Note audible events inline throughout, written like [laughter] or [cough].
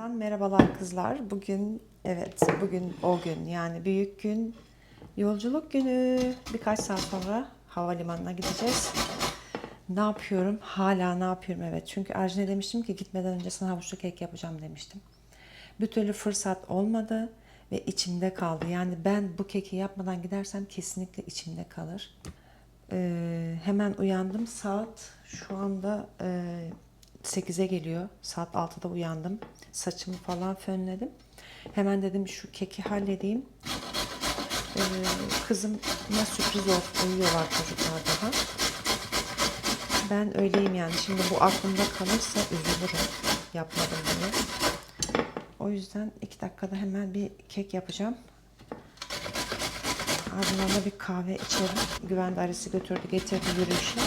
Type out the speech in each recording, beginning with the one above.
Baştan merhabalar kızlar. Bugün evet bugün o gün yani büyük gün yolculuk günü. Birkaç saat sonra havalimanına gideceğiz. Ne yapıyorum? Hala ne yapıyorum? Evet çünkü Arjin'e demiştim ki gitmeden önce sana havuçlu kek yapacağım demiştim. Bir türlü fırsat olmadı ve içimde kaldı. Yani ben bu keki yapmadan gidersem kesinlikle içimde kalır. Ee, hemen uyandım. Saat şu anda e, 8'e geliyor. Saat 6'da uyandım. Saçımı falan fönledim. Hemen dedim şu keki halledeyim. Ee, kızıma sürpriz olsun. Uyuyorlar çocuklar daha. Ben öyleyim yani. Şimdi bu aklımda kalırsa üzülürüm. Yapmadım bunu. O yüzden iki dakikada hemen bir kek yapacağım. Ardından da bir kahve içerim. Güven dairesi götürdü getirdi yürüyüşe.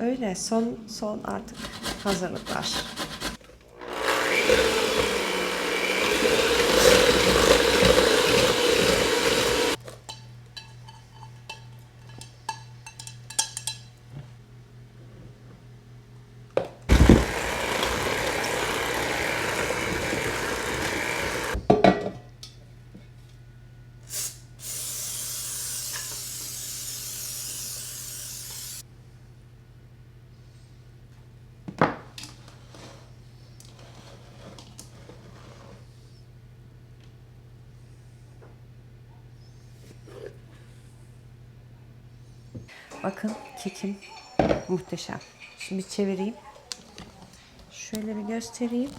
Öyle son son artık hazırlıklar. Bakın kekim muhteşem. Şimdi çevireyim. Şöyle bir göstereyim.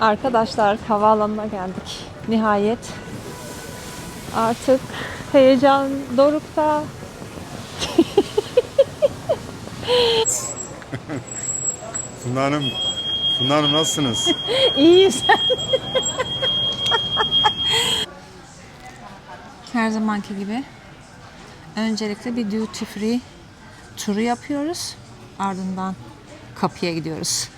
Arkadaşlar havaalanına geldik. Nihayet. Artık heyecan dorukta. [laughs] Funda Hanım, Funda Hanım nasılsınız? [laughs] İyiyim sen. Her zamanki gibi öncelikle bir duty free turu yapıyoruz. Ardından kapıya gidiyoruz.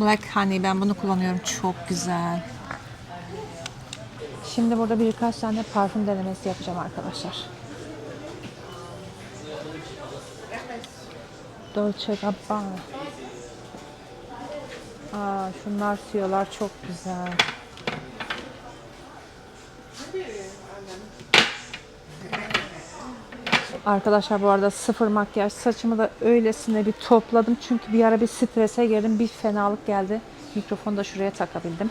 Black Honey ben bunu kullanıyorum. Çok güzel. Şimdi burada birkaç tane parfüm denemesi yapacağım arkadaşlar. Dolce Gabbana. Aa, şunlar tüyolar çok güzel. Arkadaşlar bu arada sıfır makyaj. Saçımı da öylesine bir topladım. Çünkü bir ara bir strese girdim. Bir fenalık geldi. Mikrofonu da şuraya takabildim.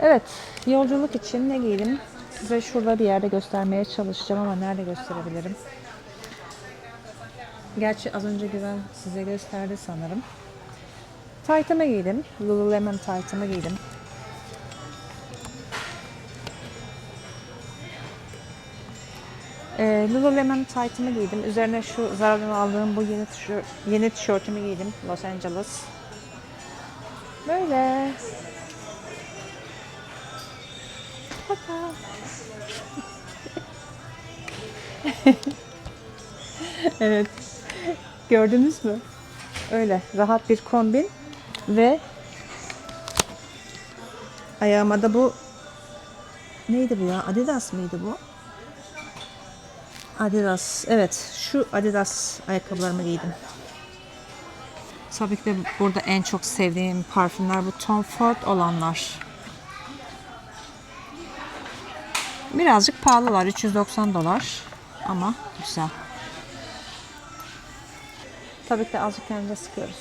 Evet, yolculuk için ne giydim? Size şurada bir yerde göstermeye çalışacağım ama nerede gösterebilirim? Gerçi az önce Güven size gösterdi sanırım. Taytımı giydim. Lululemon taytımı giydim. Ee, Lululemon taytımı giydim. Üzerine şu Zara'dan aldığım bu yeni, tişört, yeni tişörtümü giydim. Los Angeles. Böyle. [laughs] Evet. Gördünüz mü? Öyle rahat bir kombin ve ayağıma da bu neydi bu ya? Adidas mıydı bu? Adidas. Evet, şu Adidas ayakkabılarımı giydim. Tabii ki de burada en çok sevdiğim parfümler bu Tom Ford olanlar. Birazcık pahalılar. 390 dolar. Ama güzel. Tabii ki de azıcık kendimize sıkıyoruz.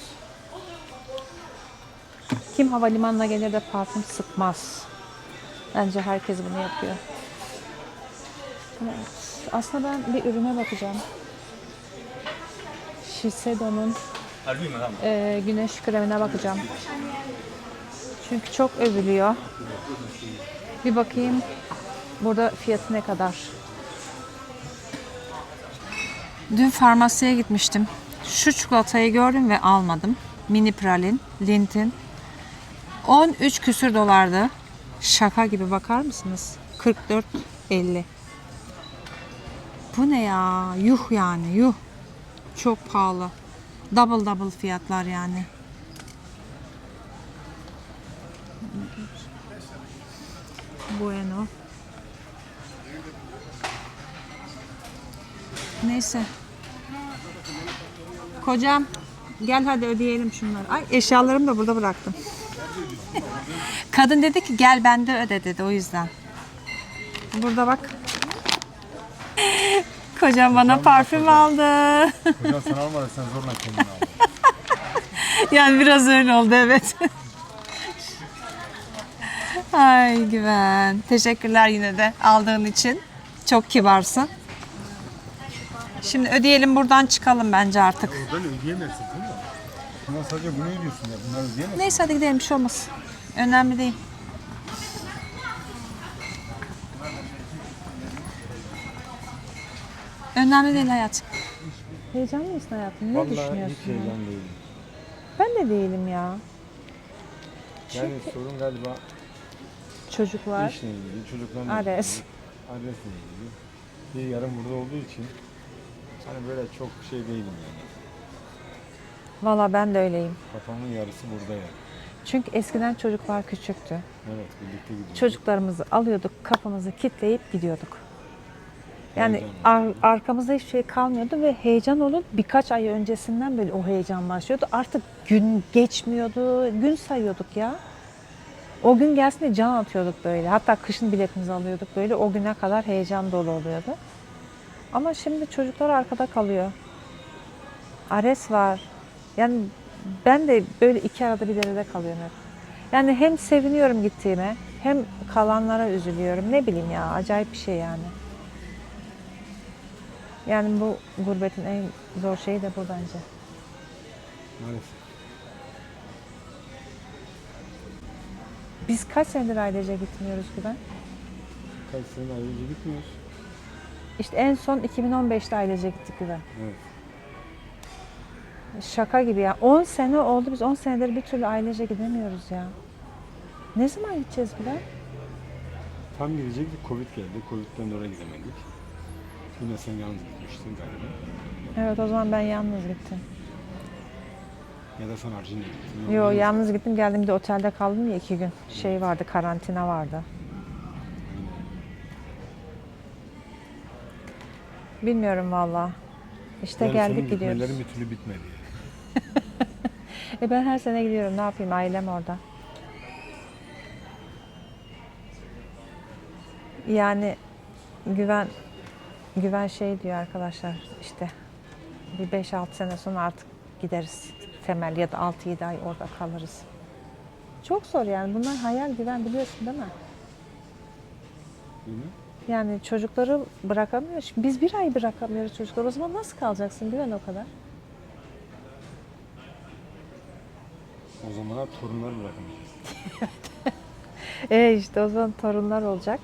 Kim havalimanına gelir de parfüm sıkmaz? Bence herkes bunu yapıyor. Evet. Aslında ben bir ürüne bakacağım. Shiseido'nun e, güneş kremine bakacağım. Çünkü çok övülüyor. Bir bakayım burada fiyatı ne kadar. Dün farmasiye gitmiştim. Şu çikolatayı gördüm ve almadım. Mini pralin, Lintin. 13 küsür dolardı. Şaka gibi bakar mısınız? 44.50. Bu ne ya? Yuh yani yuh. Çok pahalı. Double double fiyatlar yani. Bueno. Neyse. Kocam gel hadi ödeyelim şunları. Ay eşyalarımı da burada bıraktım. [laughs] Kadın dedi ki gel ben de öde dedi o yüzden. Burada bak. [laughs] Kocam bana parfüm aldı. Hocam sen almadın sen zorla kendini aldın. [laughs] yani biraz öyle oldu evet. [laughs] Ay güven. Teşekkürler yine de aldığın için. Çok kibarsın. Şimdi ödeyelim buradan çıkalım bence artık. Böyle ödeyemezsin değil mi? Bunlar sadece bunu ödüyorsun ya. Bunları ödeyemezsin. Neyse hadi gidelim bir şey olmaz. Önemli değil. Önemli değil hayatım. Heyecanlı mısın hayatım? Ne düşünüyorsun? ya? değilim. Ben de değilim ya. Yani sorun galiba Çocuklar. işle ilgili, çocuklarla Ares. ilgili, adresle ilgili. Bir yarım burada olduğu için hani böyle çok şey değilim yani. Valla ben de öyleyim. Kafamın yarısı burada yani. Çünkü eskiden çocuklar küçüktü. Evet birlikte gidiyoruz. Çocuklarımızı alıyorduk, kafamızı kitleyip gidiyorduk. Yani ar- arkamızda hiçbir şey kalmıyordu ve heyecan olur. Birkaç ay öncesinden böyle o heyecan başlıyordu. Artık gün geçmiyordu, gün sayıyorduk ya. O gün gelsin diye can atıyorduk böyle. Hatta kışın biletimizi alıyorduk böyle. O güne kadar heyecan dolu oluyordu. Ama şimdi çocuklar arkada kalıyor. Ares var. Yani ben de böyle iki arada bir derede kalıyorum hep. Yani hem seviniyorum gittiğime hem kalanlara üzülüyorum. Ne bileyim ya acayip bir şey yani. Yani bu gurbetin en zor şeyi de bu bence. Maalesef. Biz kaç senedir ailece gitmiyoruz Güven? Kaç sene ayrıca gitmiyoruz. İşte en son 2015'te ailece gittik Güven. Evet. Şaka gibi ya. 10 sene oldu biz 10 senedir bir türlü ailece gidemiyoruz ya. Ne zaman gideceğiz Güven? Tam gidecektik Covid geldi. Covid'den dolayı gidemedik. Yine sen yalnız gitmiştin galiba. Evet o zaman ben yalnız gittim. Ya da sen Arjantin'e gittin. Yo Yalnız- gittim geldim bir de otelde kaldım ya iki gün. Şey vardı karantina vardı. Bilmiyorum valla. İşte Yani geldik gidiyoruz. gitmelerin bir türlü bitmedi. [laughs] E ben her sene gidiyorum. Ne yapayım? Ailem orada. Yani güven güven şey diyor arkadaşlar işte bir 5-6 sene sonra artık gideriz temel ya da 6-7 ay orada kalırız. Çok zor yani. Bunlar hayal güven biliyorsun değil mi? Değil mi? Yani çocukları bırakamıyor. Şimdi Biz bir ay bırakamıyoruz çocukları. O zaman nasıl kalacaksın güven o kadar? O zamana torunları bırakamayacağız. [laughs] E işte o zaman torunlar olacak.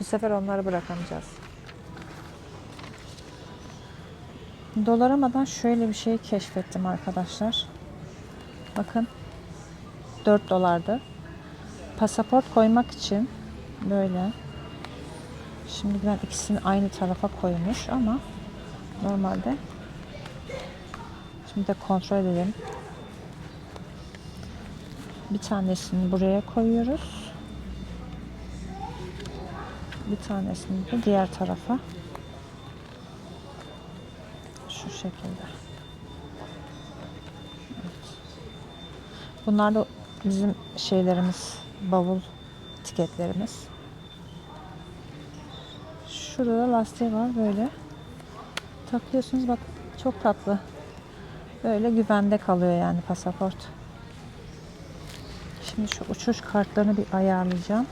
Bu sefer onları bırakamayacağız. Dolaramadan şöyle bir şey keşfettim arkadaşlar. Bakın 4 dolardı. Pasaport koymak için böyle. Şimdi ben ikisini aynı tarafa koymuş ama normalde şimdi de kontrol edelim. Bir tanesini buraya koyuyoruz. Bir tanesini de diğer tarafa. Şu şekilde. Bunlar da bizim şeylerimiz, bavul etiketlerimiz. Şurada da lastiği var böyle. Takıyorsunuz bak çok tatlı. Böyle güvende kalıyor yani pasaport. Şimdi şu uçuş kartlarını bir ayarlayacağım.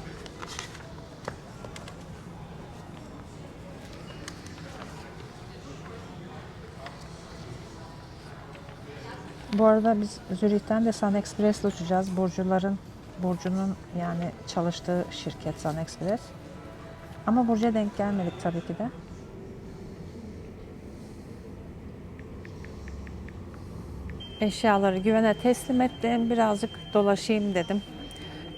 Bu arada biz Zürih'ten de Sun Express'le uçacağız. Burcuların, Burcu'nun yani çalıştığı şirket Sun Express. Ama Burcu'ya denk gelmedik tabii ki de. Eşyaları güvene teslim ettim. Birazcık dolaşayım dedim.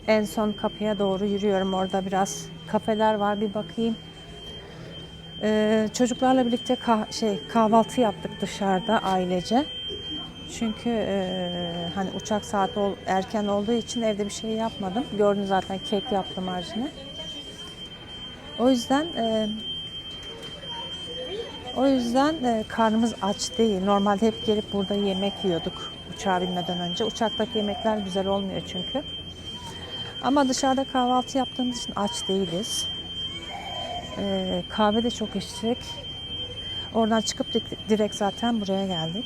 En son kapıya doğru yürüyorum. Orada biraz kafeler var bir bakayım. Ee, çocuklarla birlikte kah- şey kahvaltı yaptık dışarıda ailece. Çünkü e, hani uçak saati ol- erken olduğu için evde bir şey yapmadım. Gördün zaten kek yaptım harcını. O yüzden e, o yüzden e, karnımız aç değil. Normalde hep gelip burada yemek yiyorduk uçağa binmeden önce. Uçaktaki yemekler güzel olmuyor çünkü. Ama dışarıda kahvaltı yaptığımız için aç değiliz. E, kahve de çok içtik. Oradan çıkıp di- direkt zaten buraya geldik.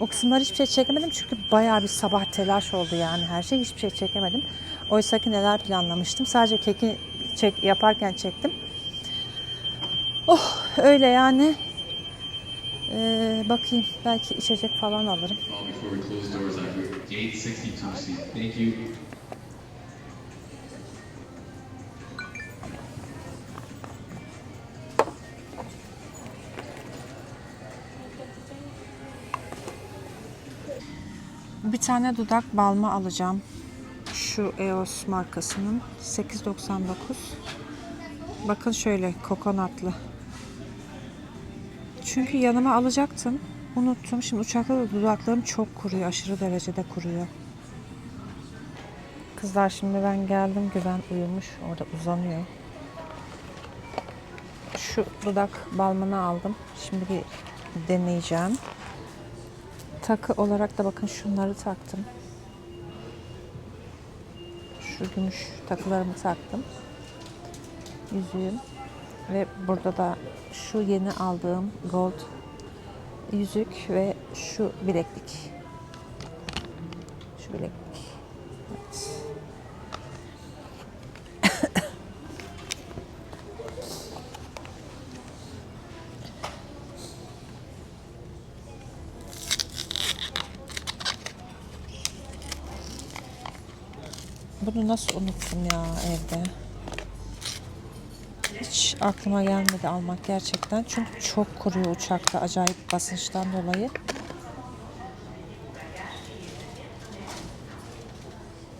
O kısımları hiçbir şey çekemedim çünkü bayağı bir sabah telaş oldu yani her şey. Hiçbir şey çekemedim. Oysa ki neler planlamıştım. Sadece keki çek, yaparken çektim. Oh öyle yani. Ee, bakayım belki içecek falan alırım. Bir tane dudak balma alacağım. Şu EOS markasının 8.99. Bakın şöyle kokonatlı. Çünkü yanıma alacaktım. Unuttum. Şimdi uçakta da dudaklarım çok kuruyor. Aşırı derecede kuruyor. Kızlar şimdi ben geldim. Güven uyumuş. Orada uzanıyor. Şu dudak balmını aldım. Şimdi bir deneyeceğim. Takı olarak da bakın şunları taktım. Şu gümüş takılarımı taktım. Yüzüğüm. Ve burada da şu yeni aldığım gold yüzük ve şu bileklik. Şu bileklik. Bunu nasıl unuttum ya evde? Hiç aklıma gelmedi almak gerçekten. Çünkü çok kuruyor uçakta acayip basınçtan dolayı.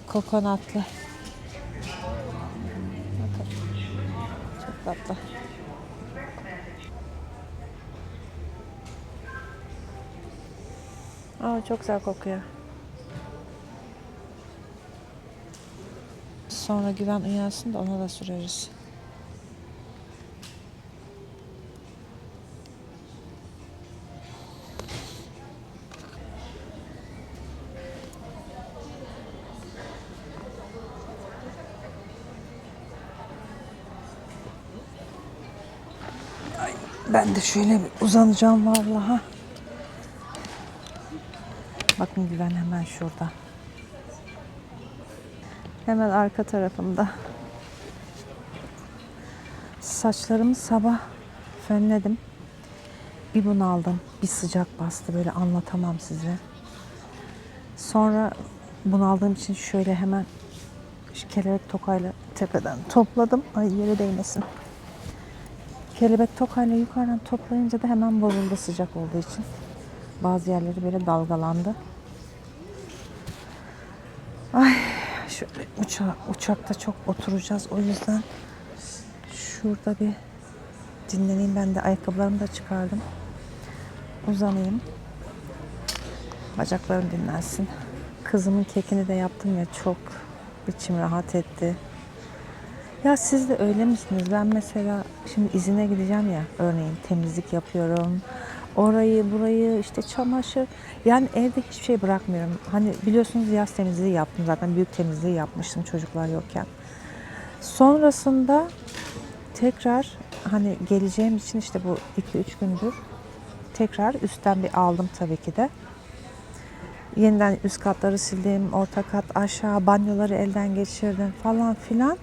Kokonatlı. Çok tatlı. Aa, çok güzel kokuyor. Sonra güven uyansın da ona da süreriz. Ben de şöyle bir uzanacağım vallahi. Bakın güven hemen şurada. Hemen arka tarafımda. Saçlarımı sabah fönledim. Bir bunaldım. Bir sıcak bastı böyle anlatamam size. Sonra bunaldığım için şöyle hemen kelebek tokayla tepeden topladım. Ay yere değmesin. Kelebek tokayla yukarıdan toplayınca da hemen bozuldu sıcak olduğu için. Bazı yerleri böyle dalgalandı. Ay şöyle uça uçakta çok oturacağız. O yüzden şurada bir dinleneyim. Ben de ayakkabılarımı da çıkardım. Uzanayım. Bacaklarım dinlensin. Kızımın kekini de yaptım ya çok içim rahat etti. Ya siz de öyle misiniz? Ben mesela şimdi izine gideceğim ya örneğin temizlik yapıyorum. Orayı burayı işte çamaşır. Yani evde hiçbir şey bırakmıyorum. Hani biliyorsunuz yaz temizliği yaptım zaten. Büyük temizliği yapmıştım çocuklar yokken. Sonrasında tekrar hani geleceğim için işte bu 2-3 gündür tekrar üstten bir aldım tabii ki de. Yeniden üst katları sildim, orta kat aşağı, banyoları elden geçirdim falan filan.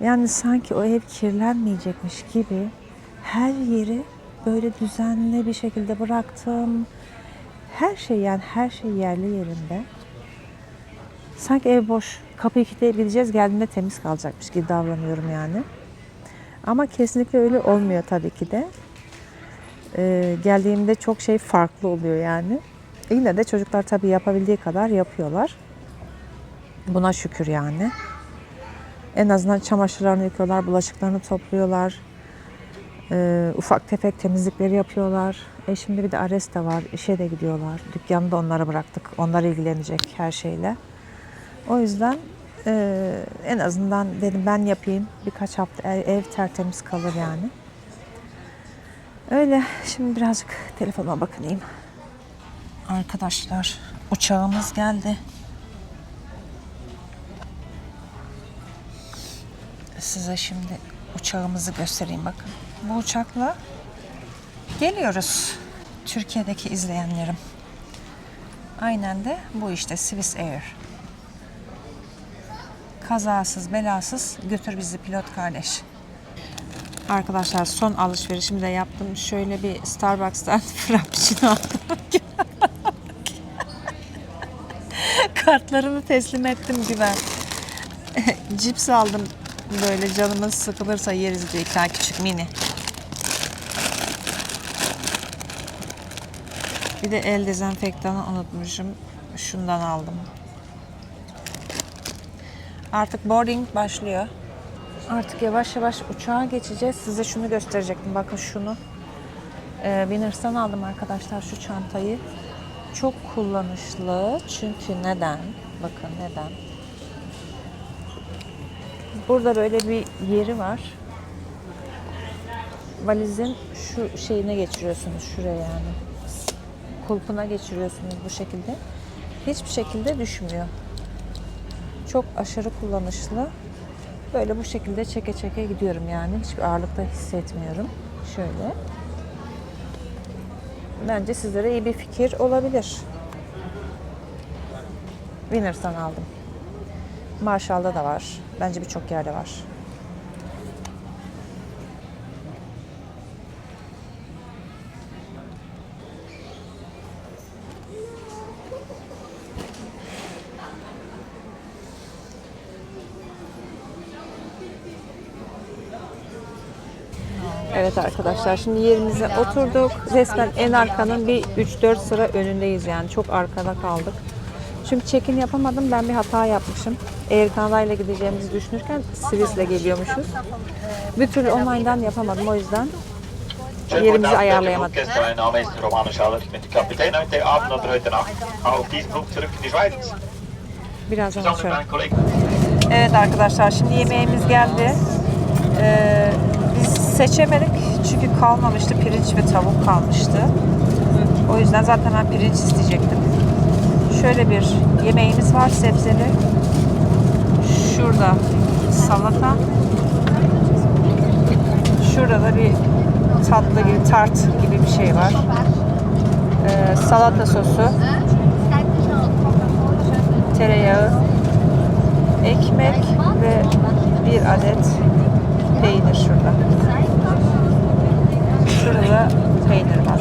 Yani sanki o ev kirlenmeyecekmiş gibi her yeri böyle düzenli bir şekilde bıraktım. Her şey yani her şey yerli yerinde. Sanki ev boş. Kapıyı kilitleyebileceğiz. Geldiğinde temiz kalacakmış gibi davranıyorum yani. Ama kesinlikle öyle olmuyor tabii ki de. Ee, geldiğimde çok şey farklı oluyor yani. Yine de çocuklar tabii yapabildiği kadar yapıyorlar. Buna şükür yani. En azından çamaşırlarını yıkıyorlar, bulaşıklarını topluyorlar. Ee, ufak tefek temizlikleri yapıyorlar. E şimdi bir de Aresta var, işe de gidiyorlar. Dükkanı da onlara bıraktık. Onlar ilgilenecek her şeyle. O yüzden e, en azından dedim ben yapayım. Birkaç hafta ev, ev tertemiz kalır yani. Öyle. Şimdi birazcık telefona bakınayım. Arkadaşlar uçağımız geldi. Size şimdi uçağımızı göstereyim bakın. Bu uçakla geliyoruz. Türkiye'deki izleyenlerim. Aynen de bu işte Swiss Air. Kazasız belasız götür bizi pilot kardeş. Arkadaşlar son alışverişimi de yaptım. Şöyle bir Starbucks'tan [laughs] frappuccino aldım. [laughs] Kartlarımı teslim ettim güven. [laughs] Cips aldım böyle canımız sıkılırsa yeriz tane küçük mini. Bir de el dezenfektanı unutmuşum. Şundan aldım. Artık boarding başlıyor. Artık yavaş yavaş uçağa geçeceğiz. Size şunu gösterecektim. Bakın şunu. Ee, Winners'tan aldım arkadaşlar şu çantayı. Çok kullanışlı. Çünkü neden? Bakın neden? Burada böyle bir yeri var. Valizin şu şeyine geçiriyorsunuz şuraya yani. Kulpuna geçiriyorsunuz bu şekilde. Hiçbir şekilde düşmüyor. Çok aşırı kullanışlı. Böyle bu şekilde çeke çeke gidiyorum yani. Hiçbir ağırlıkta hissetmiyorum. Şöyle. Bence sizlere iyi bir fikir olabilir. Winners'tan aldım. Marshall'da da var. Bence birçok yerde var. Evet arkadaşlar şimdi yerimize oturduk. Resmen en arkanın bir 3-4 sıra önündeyiz yani. Çok arkada kaldık. Çünkü check-in yapamadım. Ben bir hata yapmışım. Air Canada ile gideceğimizi düşünürken Swiss'le geliyormuşuz. Bir türlü online'dan yapamadım o yüzden yerimizi ayarlayamadık. Birazdan açıyorum. Evet arkadaşlar şimdi yemeğimiz geldi. Ee, biz seçemedik çünkü kalmamıştı. Pirinç ve tavuk kalmıştı. O yüzden zaten ben pirinç isteyecektim. Şöyle bir yemeğimiz var sebzeli. Şurada salata. Şurada da bir tatlı gibi tart gibi bir şey var. Ee, salata sosu, tereyağı, ekmek ve bir adet peynir şurada. Şurada peynir var.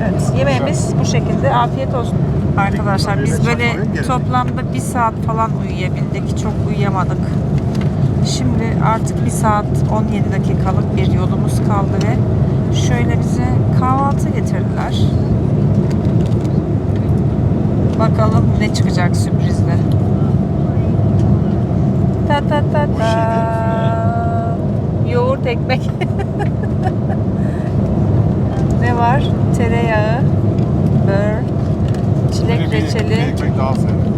Evet, yemeğimiz bu şekilde. Afiyet olsun. Arkadaşlar biz böyle toplamda bir saat falan uyuyabildik. Çok uyuyamadık. Şimdi artık bir saat 17 dakikalık bir yolumuz kaldı ve şöyle bize kahvaltı getirdiler. Bakalım ne çıkacak sürprizle. Ta ta ta ta. Yoğurt ekmek. [laughs] ne var? Tereyağı, bör, çilek reçeli, ekmek daha sevdim.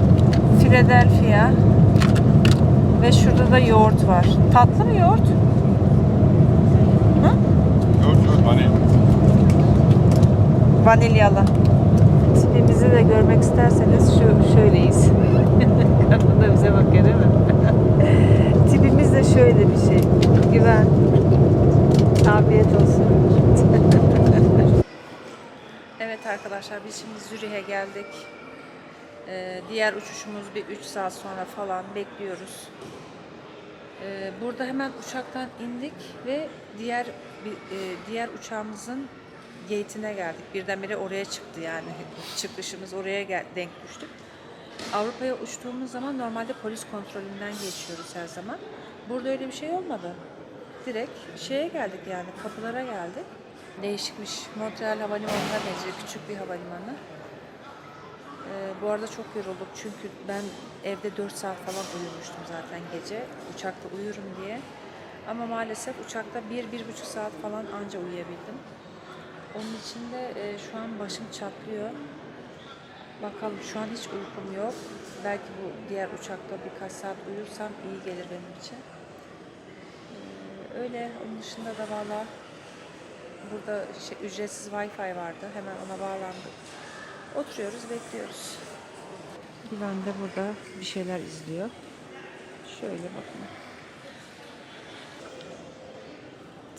Philadelphia ve şurada da yoğurt var. Tatlı mı yoğurt? Yoğurt yoğurt hani Vanilyalı. Tipimizi de görmek isterseniz şu şöyleyiz. [laughs] Kadın da bize bakıyor değil mi? [laughs] Tipimiz de şöyle bir şey. Güven. Afiyet olsun. evet arkadaşlar biz şimdi Zürih'e geldik. Ee, diğer uçuşumuz bir 3 saat sonra falan bekliyoruz. Ee, burada hemen uçaktan indik ve diğer bir- e, diğer uçağımızın gate'ine geldik. Birdenbire oraya çıktı yani. [laughs] Çıkışımız oraya gel- denk düştük. Avrupa'ya uçtuğumuz zaman normalde polis kontrolünden geçiyoruz her zaman. Burada öyle bir şey olmadı. Direkt şeye geldik yani kapılara geldik. Değişikmiş. Montreal Havalimanı'na benziyor. Küçük bir havalimanı. Ee, bu arada çok yorulduk çünkü ben evde 4 saat falan uyumuştum zaten gece. Uçakta uyurum diye. Ama maalesef uçakta 1-1,5 saat falan anca uyuyabildim. Onun için de e, şu an başım çatlıyor. Bakalım şu an hiç uykum yok. Belki bu diğer uçakta birkaç saat uyursam iyi gelir benim için. Ee, öyle. Onun dışında da valla burada şey, ücretsiz Wi-Fi vardı. Hemen ona bağlandık. Oturuyoruz, bekliyoruz. Dilan da burada bir şeyler izliyor. Şöyle bakın.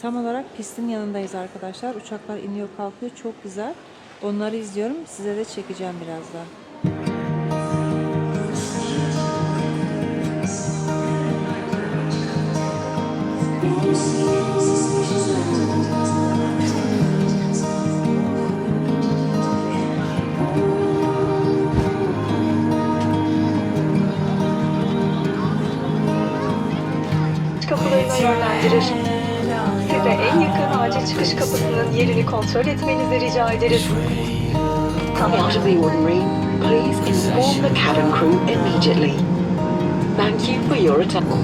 Tam olarak pistin yanındayız arkadaşlar. Uçaklar iniyor kalkıyor. Çok güzel. Onları izliyorum. Size de çekeceğim birazdan. Kontrol etmenizi rica ederiz. Coming out of the ordinary, please inform the cabin crew immediately. Thank you for your attention.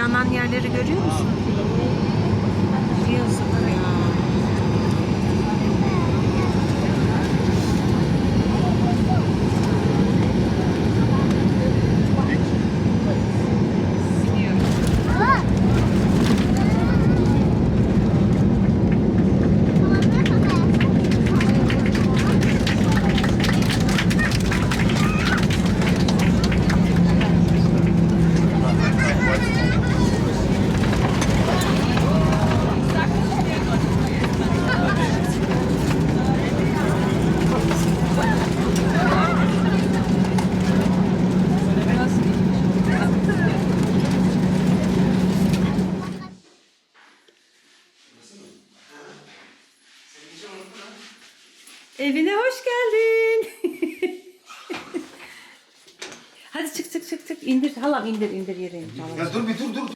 yanan yerleri görüyor musunuz? Evine hoş geldin. [laughs] Hadi çık çık çık çık indir halam indir indir yere indir. Ya dur bir dur dur.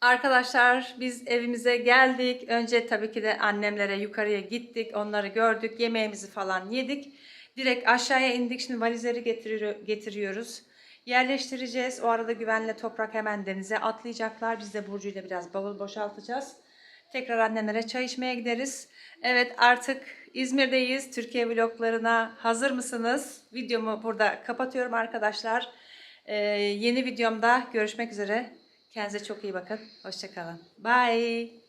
Arkadaşlar biz evimize geldik. Önce tabii ki de annemlere yukarıya gittik. Onları gördük. Yemeğimizi falan yedik. Direkt aşağıya indik. Şimdi valizleri getiriyor- getiriyoruz. Yerleştireceğiz. O arada güvenle toprak hemen denize atlayacaklar. Biz de Burcu ile biraz bavul boşaltacağız. Tekrar annemlere çay içmeye gideriz. Evet artık İzmir'deyiz. Türkiye vloglarına hazır mısınız? Videomu burada kapatıyorum arkadaşlar. Ee, yeni videomda görüşmek üzere. Kendinize çok iyi bakın. Hoşçakalın. Bye.